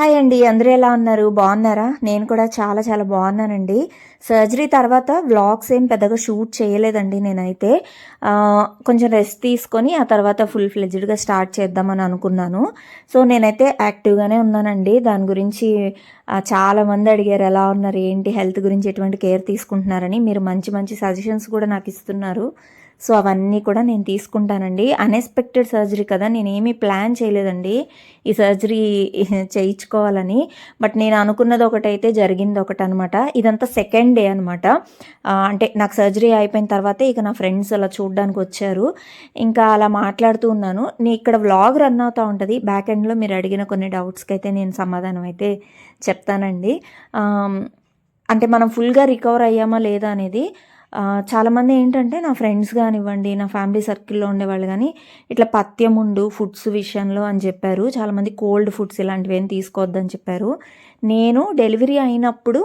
Hi అండి అందరూ ఎలా ఉన్నారు? బాగున్నారా? నేను కూడా చాలా చాలా బాగున్నానండి. సర్జరీ తర్వాత వ్లాగ్స్ ఏం పెద్దగా షూట్ చేయలేదండి నేనైతే. కొంచెం రెస్ట్ తీసుకొని ఆ తర్వాత ఫుల్ ఫ్లెజ్డ్గా స్టార్ట్ చేద్దామని అనుకున్నాను. సో నేనైతే యాక్టివ్గానే ఉన్నానండి. దాని గురించి చాలామంది చాలా మంది అడిగారు ఎలా ఉన్నారు? ఏంటి? హెల్త్ గురించి ఎటువంటి కేర్ తీసుకుంటున్నారని. మీరు మంచి మంచి సజెషన్స్ కూడా నాకు ఇస్తున్నారు. సో అవన్నీ కూడా నేను తీసుకుంటానండి. అన్ఎక్స్పెక్టెడ్ సర్జరీ కదా నేను ఏమీ ప్లాన్ చేయలేదండి ఈ సర్జరీ చేయించుకోవాలని. బట్ నేను అనుకున్నది ఒకటైతే జరిగింది ఒకటి అనమాట ఇదంతా సెకండ్ డే అనమాట అంటే నాకు సర్జరీ అయిపోయిన తర్వాతే ఇక నా ఫ్రెండ్స్ అలా చూడడానికి వచ్చారు. ఇంకా అలా మాట్లాడుతూ ఉన్నాను. నీ ఇక్కడ వ్లాగ్ రన్ అవుతూ ఉంటుంది. బ్యాక్ ఎండ్లో మీరు అడిగిన కొన్ని డౌట్స్కి అయితే నేను సమాధానం అయితే చెప్తానండి. అంటే మనం ఫుల్గా రికవర్ అయ్యామా లేదా అనేది చాలామంది ఏంటంటే నా ఫ్రెండ్స్ కానివ్వండి నా ఫ్యామిలీ సర్కిల్లో ఉండేవాళ్ళు కానీ ఇట్లా పత్యం ఉండు ఫుడ్స్ విషయంలో అని చెప్పారు. చాలామంది కోల్డ్ ఫుడ్స్ ఇలాంటివి ఏం తీసుకోవద్దని చెప్పారు. నేను డెలివరీ అయినప్పుడు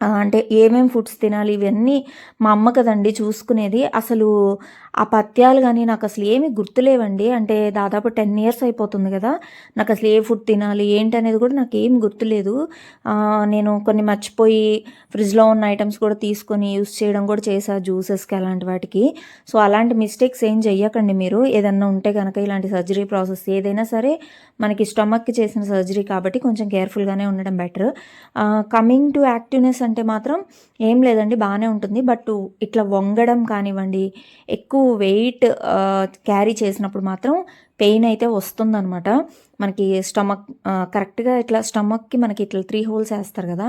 అంటే ఏమేం ఫుడ్స్ తినాలి ఇవన్నీ మా అమ్మ కదండి చూసుకునేది. అసలు ఆ పథ్యాలు కానీ నాకు అసలు ఏమీ గుర్తులేవండి. అంటే దాదాపు టెన్ ఇయర్స్ అయిపోతుంది కదా. నాకు అసలు ఏ ఫుడ్ తినాలి ఏంటి అనేది కూడా నాకు ఏం గుర్తులేదు నేను కొన్ని మర్చిపోయి ఫ్రిడ్జ్లో ఉన్న ఐటమ్స్ కూడా తీసుకొని యూస్ చేయడం కూడా చేశా జ్యూసెస్కి అలాంటి వాటికి. సో అలాంటి మిస్టేక్స్ ఏం చెయ్యకండి మీరు. ఏదన్నా ఉంటే కనుక ఇలాంటి సర్జరీ ప్రాసెస్ ఏదైనా సరే మనకి స్టమక్కి చేసిన సర్జరీ కాబట్టి కొంచెం కేర్ఫుల్గానే ఉండడం బెటర్. కమింగ్ టు యాక్టివ్నెస్ అంటే మాత్రం ఏం లేదండి బాగానే ఉంటుంది. బట్ ఇట్లా వంగడం కానివ్వండి ఎక్కువ వెయిట్ క్యారీ చేసినప్పుడు మాత్రం పెయిన్ అయితే వస్తుందనమాట మనకి స్టమక్ కరెక్ట్గా ఇట్లా స్టమక్కి మనకి ఇట్లా త్రీ హోల్స్ వేస్తారు కదా.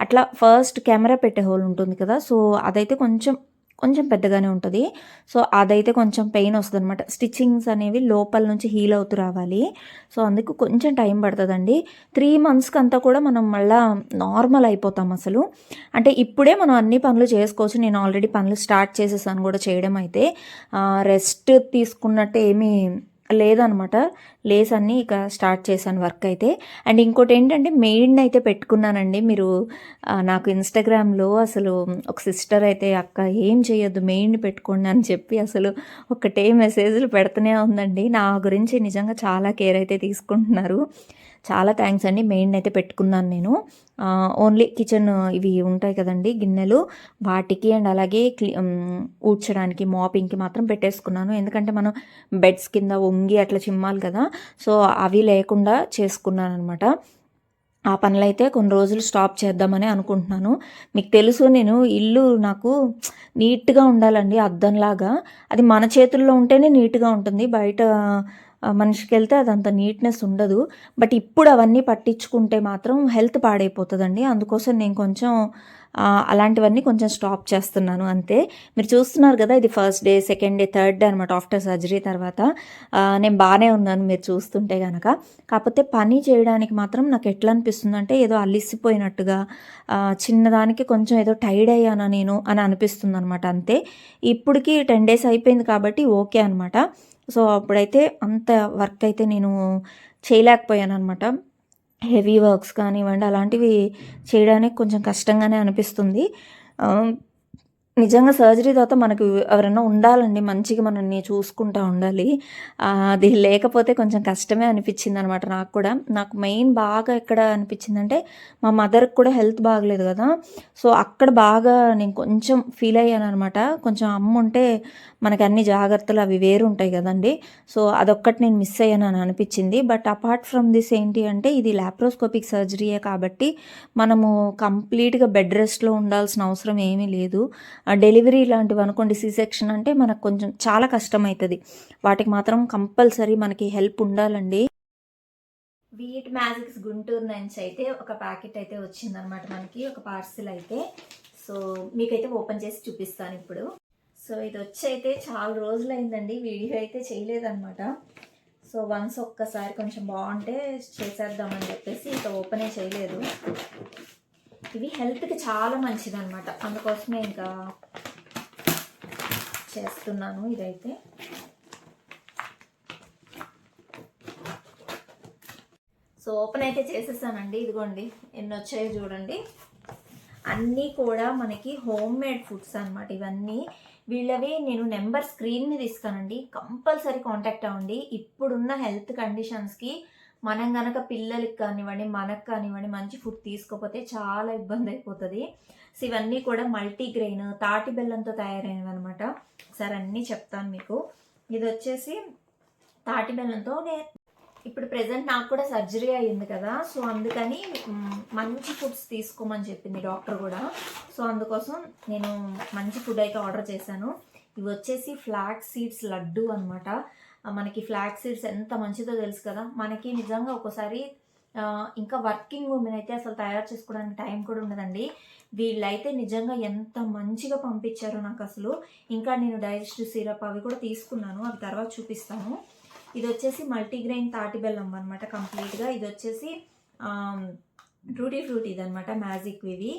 అట్లా ఫస్ట్ కెమెరా పెట్టే హోల్ ఉంటుంది కదా. సో అదైతే కొంచెం కొంచెం పెద్దగానే ఉంటుంది. సో అదైతే కొంచెం పెయిన్ వస్తుంది అనమాట స్టిచ్చింగ్స్ అనేవి లోపల నుంచి హీల్ అవుతూ రావాలి. సో అందుకు కొంచెం టైం పడుతుందండి. త్రీ మంత్స్కి అంతా కూడా మనం మళ్ళా నార్మల్ అయిపోతాం అసలు. అంటే ఇప్పుడే మనం అన్ని పనులు చేసుకోవచ్చు. నేను ఆల్రెడీ పనులు స్టార్ట్ చేసేసాను కూడా చేయడం అయితే. రెస్ట్ తీసుకున్నట్టు ఏమీ లేదనమాట. లేస్ అన్నీ ఇక స్టార్ట్ చేశాను వర్క్ అయితే. అండ్ ఇంకోటి ఏంటంటే మెయిన్ అయితే పెట్టుకున్నానండి మీరు నాకు ఇన్స్టాగ్రామ్లో అసలు ఒక సిస్టర్ అయితే అక్క ఏం చేయొద్దు మెయిన్ పెట్టుకోండి అని చెప్పి అసలు ఒకటే మెసేజ్లు పెడుతూనే ఉందండి. నా గురించి నిజంగా చాలా కేర్ అయితే తీసుకుంటున్నారు. చాలా థ్యాంక్స్ అండి. మెయిన్ అయితే పెట్టుకున్నాను నేను. ఓన్లీ కిచెన్ ఇవి ఉంటాయి కదండి గిన్నెలు. వాటికి అండ్ అలాగే ఊడ్చడానికి మాపింగ్కి మాత్రం పెట్టేసుకున్నాను. ఎందుకంటే మనం బెడ్స్ కింద వంగి అట్లా చిమ్మాలి కదా సో అవి లేకుండా చేసుకున్నాను అనమాట ఆ పనులైతే కొన్ని రోజులు స్టాప్ చేద్దామని అనుకుంటున్నాను. మీకు తెలుసు నేను ఇల్లు నాకు నీట్గా ఉండాలండి అద్దంలాగా. అది మన చేతుల్లో ఉంటేనే నీట్గా ఉంటుంది. బయట మనిషికి వెళ్తే అదంత నీట్నెస్ ఉండదు. బట్ ఇప్పుడు అవన్నీ పట్టించుకుంటే మాత్రం హెల్త్ పాడైపోతుందండి. అందుకోసం నేను కొంచెం అలాంటివన్నీ కొంచెం స్టాప్ చేస్తున్నాను. అంతే. మీరు చూస్తున్నారు కదా ఇది first day second day third day అనమాట ఆఫ్టర్ సర్జరీ తర్వాత. నేను బాగానే ఉన్నాను మీరు చూస్తుంటే కనుక కాకపోతే పని చేయడానికి మాత్రం నాకు ఎట్లా అనిపిస్తుంది అంటే ఏదో అలిసిపోయినట్టుగా చిన్నదానికి కొంచెం ఏదో టైర్డ్ అయ్యానా నేను అని అనిపిస్తుంది అనమాట అంతే. ఇప్పటికి టెన్ డేస్ అయిపోయింది కాబట్టి ఓకే అనమాట సో అప్పుడైతే అంత వర్క్ అయితే నేను చేయలేకపోయాను అనమాట హెవీ వర్క్స్ కానివ్వండి అలాంటివి చేయడానికి కొంచెం కష్టంగానే అనిపిస్తుంది. నిజంగా సర్జరీ తర్వాత మనకు ఎవరైనా ఉండాలండి మంచిగా మనల్ని చూసుకుంటా ఉండాలి. అది లేకపోతే కొంచెం కష్టమే అనిపించింది అనమాట నాకు కూడా. నాకు మెయిన్ బాగా ఎక్కడ అనిపించిందంటే మా మదర్కి కూడా హెల్త్ బాగలేదు కదా. సో అక్కడ బాగా నేను కొంచెం ఫీల్ అయ్యాను అనమాట కొంచెం అమ్మ ఉంటే మనకి అన్ని జాగ్రత్తలు అవి వేరు ఉంటాయి కదండి. సో అదొక్కటి నేను మిస్ అయ్యాను అని అనిపించింది. బట్ అపార్ట్ ఫ్రమ్ దిస్ ఏంటి అంటే ఇది లాప్రోస్కోపిక్ సర్జరీయే కాబట్టి మనము కంప్లీట్గా బెడ్ రెస్ట్లో ఉండాల్సిన అవసరం ఏమీ లేదు. డెలివరీ లాంటివి అనుకోండి సి సెక్షన్ అంటే మనకు కొంచెం చాలా కష్టం అవుతుంది వాటికి మాత్రం కంపల్సరీ మనకి హెల్ప్ ఉండాలండి. వీట్ మ్యాజిక్స్ గుంటూరు నుంచి అయితే ఒక ప్యాకెట్ అయితే వచ్చిందనమాట మనకి ఒక పార్సిల్ అయితే. సో మీకైతే ఓపెన్ చేసి చూపిస్తాను ఇప్పుడు. సో ఇది వచ్చి అయితే చాలా రోజులైందండి వీడియో అయితే చేయలేదన్నమాట. సో వన్స్ ఒక్కసారి కొంచెం బాగుంటే చేసేద్దామని చెప్పేసి ఇక ఓపెనే చేయలేదు. ఇవి హెల్త్కి చాలా మంచిది అనమాట అందుకోసమే ఇంకా చేస్తున్నాను ఇదైతే. సో ఓపెన్ అయితే చేసేసానండి. ఇదిగోండి ఎన్ని వచ్చాయో చూడండి. అన్నీ కూడా మనకి హోమ్ మేడ్ ఫుడ్స్ అనమాట ఇవన్నీ. వీళ్ళవి నేను నెంబర్ స్క్రీన్ మీద ఇస్తానండి. కంపల్సరీ కాంటాక్ట్ అవ్వండి. ఇప్పుడున్న హెల్త్ కండిషన్స్కి మనం గనక పిల్లలకి కానివ్వండి మనకు కానివ్వండి మంచి ఫుడ్ తీసుకోకపోతే చాలా ఇబ్బంది అయిపోతుంది. సో ఇవన్నీ కూడా మల్టీగ్రెయిన్ తాటి బెల్లంతో తయారైనవి అనమాట ఒకసారి అన్నీ చెప్తాను మీకు. ఇది వచ్చేసి తాటి బెల్లంతో నేను ఇప్పుడు ప్రెసెంట్ నాకు కూడా సర్జరీ అయ్యింది కదా సో అందుకని మంచి ఫుడ్స్ తీసుకోమని చెప్పింది డాక్టర్ కూడా. సో అందుకోసం నేను మంచి ఫుడ్ అయితే ఆర్డర్ చేశాను. ఇవి వచ్చేసి ఫ్లాక్ సీడ్స్ లడ్డు అనమాట మనకి ఫ్లాక్ సీడ్స్ ఎంత మంచిదో తెలుసు కదా. మనకి నిజంగా ఒక్కోసారి ఇంకా వర్కింగ్ ఉమెన్ అయితే అసలు తయారు చేసుకోవడానికి టైం కూడా ఉండదండి. వీళ్ళైతే నిజంగా ఎంత మంచిగా పంపించారు నాకు అసలు. ఇంకా నేను డైజెస్ట్ సిరప్ అవి కూడా తీసుకున్నాను. అవి తర్వాత చూపిస్తాను. ఇది వచ్చేసి మల్టీగ్రెయిన్ తాటి బెల్లం అనమాట కంప్లీట్గా ఇది వచ్చేసి ట్రూటీ ఫ్రూట్ ఇది అనమాట మ్యాజిక్ ఇవి.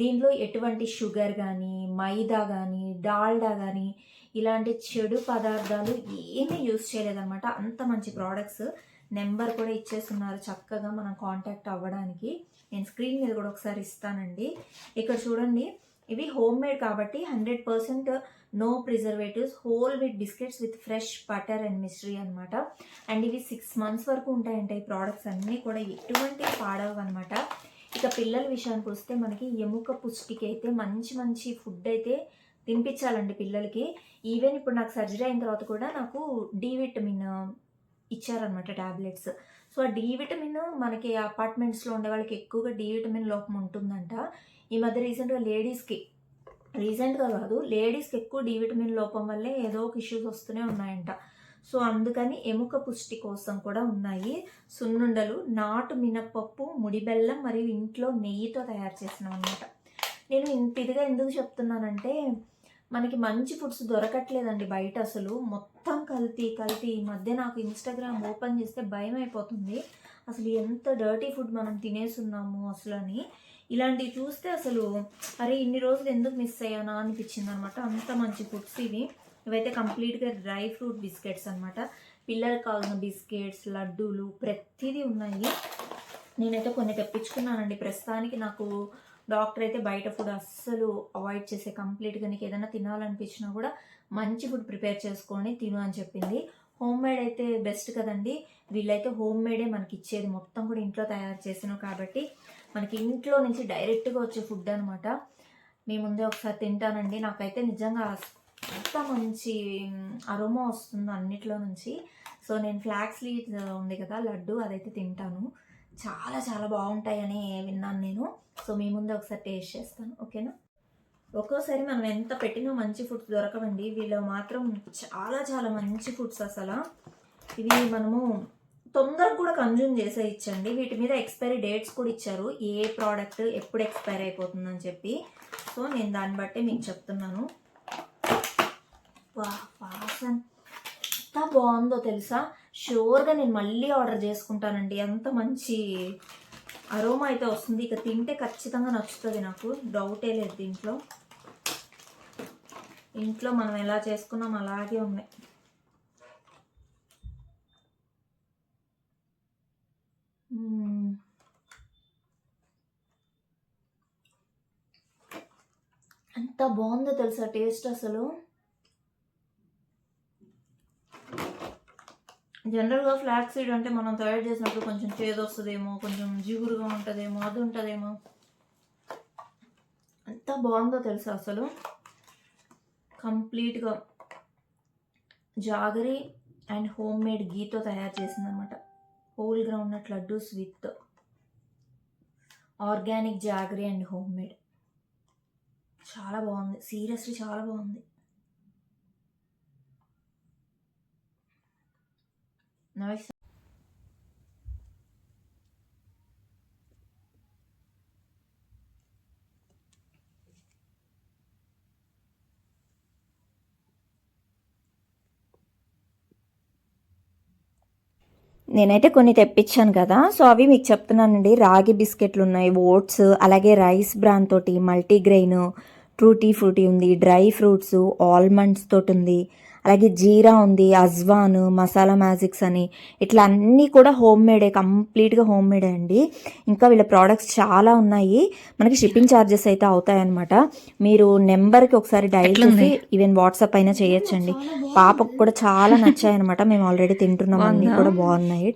దీనిలో ఎటువంటి షుగర్ కానీ మైదా కానీ డాల్డా కానీ ఇలాంటి చెడు పదార్థాలు ఏమీ యూస్ చేయలేదన్నమాట. అంత మంచి ప్రోడక్ట్స్ నెంబర్ కూడా ఇచ్చేస్తున్నారు చక్కగా మనం కాంటాక్ట్ అవ్వడానికి. నేను స్క్రీన్ మీద కూడా ఒకసారి ఇస్తానండి. ఇక్కడ చూడండి ఇవి హోమ్ మేడ్ కాబట్టి hundred percent no preservatives whole with biscuits with fresh butter and mystery అనమాట అండ్ ఇవి సిక్స్ మంత్స్ వరకు ఉంటాయంట ఈ ప్రోడక్ట్స్ అన్నీ కూడా ఎటువంటి పాడవు అనమాట ఇక పిల్లల విషయానికి వస్తే మనకి ఎముక పుష్టికి అయితే మంచి మంచి ఫుడ్ అయితే తినిపించాలండి పిల్లలకి. ఈవెన్ ఇప్పుడు నాకు సర్జరీ అయిన తర్వాత కూడా నాకు డి విటమిన్ ఇచ్చారనమాట ట్యాబ్లెట్స్ సో ఆ డి విటమిన్ మనకి అపార్ట్మెంట్స్లో ఉండే వాళ్ళకి ఎక్కువగా డి విటమిన్ లోపం ఉంటుందంట. ఈ మధ్య రీసెంట్గా లేడీస్కి రీసెంట్గా కాదు లేడీస్కి ఎక్కువ డి విటమిన్ లోపం వల్లే ఏదో ఒక ఇష్యూస్ వస్తూనే ఉన్నాయంట. సో అందుకని ఎముక పుష్టి కోసం కూడా ఉన్నాయి. సున్నుండలు నాటు మినపప్పు ముడి బెల్లం మరియు ఇంట్లో నెయ్యితో తయారు చేసినాం అనమాట నేను ఇంత ఇదిగా ఎందుకు చెప్తున్నానంటే మనకి మంచి ఫుడ్స్ దొరకట్లేదండి బయట అసలు. మొత్తం కల్తీ కల్తీ. ఈ మధ్య నాకు ఇన్స్టాగ్రామ్ ఓపెన్ చేస్తే భయం అయిపోతుంది అసలు ఎంత డర్టీ ఫుడ్ మనం తినేస్తున్నాము అసలు అని ఇలాంటివి చూస్తే అసలు అరే ఇన్ని రోజులు ఎందుకు మిస్ అయ్యానా అనిపించింది అనమాట అంత మంచి ఫుడ్స్ ఇవి. ఇవైతే కంప్లీట్గా డ్రై ఫ్రూట్ బిస్కెట్స్ అనమాట పిల్లలకు కావాల్సిన బిస్కెట్స్ లడ్డూలు ప్రతిదీ ఉన్నాయి. నేనైతే కొన్ని తెప్పించుకున్నానండి. ప్రస్తుతానికి నాకు డాక్టర్ అయితే బయట ఫుడ్ అస్సలు అవాయిడ్ చేసే కంప్లీట్గా నీకు ఏదైనా తినాలనిపించినా కూడా మంచి ఫుడ్ ప్రిపేర్ చేసుకొని తిను అని చెప్పింది. హోమ్ మేడ్ అయితే బెస్ట్ కదండి. వీళ్ళైతే హోమ్ మేడే మనకి ఇచ్చేది. మొత్తం కూడా ఇంట్లో తయారు చేసినావు కాబట్టి మనకి ఇంట్లో నుంచి డైరెక్ట్గా వచ్చే ఫుడ్ అనమాట మీ ముందే ఒకసారి తింటానండి. నాకైతే నిజంగా అంత మంచి అరోమా వస్తుంది అన్నిట్లో నుంచి. సో నేను ఫ్లాక్స్ లీడ్ ఉంది కదా లడ్డు అదైతే తింటాను. చాలా చాలా బాగుంటాయని విన్నాను నేను. సో మీ ముందు ఒకసారి టేస్ట్ చేస్తాను ఓకేనా? ఒక్కోసారి మనం ఎంత పెట్టినా మంచి ఫుడ్స్ దొరకవండి. వీళ్ళు మాత్రం చాలా చాలా మంచి ఫుడ్స్ అసలు. ఇవి మనము తొందరగా కూడా కన్జ్యూమ్ చేసే ఇచ్చండి. వీటి మీద ఎక్స్పైరీ డేట్స్ కూడా ఇచ్చారు. ఏ ప్రోడక్ట్ ఎప్పుడు ఎక్స్పైర్ అయిపోతుందని చెప్పి. సో నేను దాన్ని బట్టి మీకు చెప్తున్నాను. వా వాసన. ఎంత బాగుందో తెలుసా? షూర్గా నేను మళ్ళీ ఆర్డర్ చేసుకుంటానండి. ఎంత మంచి అరోమా అయితే వస్తుంది. ఇక తింటే ఖచ్చితంగా నచ్చుతుంది నాకు. డౌటే లేదు దీంట్లో. ఇంట్లో మనం ఎలా చేసుకున్నాం అలాగే ఉన్నాయి ఎంత బాగుందో తెలుసా టేస్ట్ అసలు. జనరల్గా ఫ్లాట్ సీడ్ అంటే మనం తయారు చేసినప్పుడు కొంచెం చేదు వస్తుందేమో కొంచెం జిగురుగా ఉంటుందేమో అది ఉంటుందేమో. ఎంత బాగుందో తెలుసా అసలు? కంప్లీట్గా జాగరీ అండ్ హోమ్ మేడ్ గీతో తయారు చేసిందనమాట whole ground laddoos with organic jaggery and home made చాలా బాగుంది. సీరియస్లీ చాలా బాగుంది. నైస్ నేనైతే కొన్ని తెప్పించాను కదా. సో అవి మీకు చెప్తున్నానండి. రాగి బిస్కెట్లు ఉన్నాయి ఓట్స్ అలాగే రైస్ బ్రాన్ తోటి మల్టీగ్రెయిన్ ట్రూటీ ఫ్రూటీ ఉంది డ్రై ఫ్రూట్స్ ఆల్మండ్స్ తోటి ఉంది. అలాగే జీరా ఉంది అజ్వాన్ మసాలా మ్యాజిక్స్ అని. ఇట్లా అన్నీ కూడా హోమ్ మేడే కంప్లీట్గా హోమ్ మేడే అండి. ఇంకా వీళ్ళ ప్రోడక్ట్స్ చాలా ఉన్నాయి. మనకి షిప్పింగ్ ఛార్జెస్ అయితే అవుతాయన్నమాట. మీరు నెంబర్కి ఒకసారి డైల్ చేసి ఈవెన్ వాట్సాప్ అయినా చేయొచ్చండి. పాపకు కూడా చాలా నచ్చాయి అనమాట మేము ఆల్రెడీ తింటున్నాం అన్నీ కూడా బాగున్నాయి.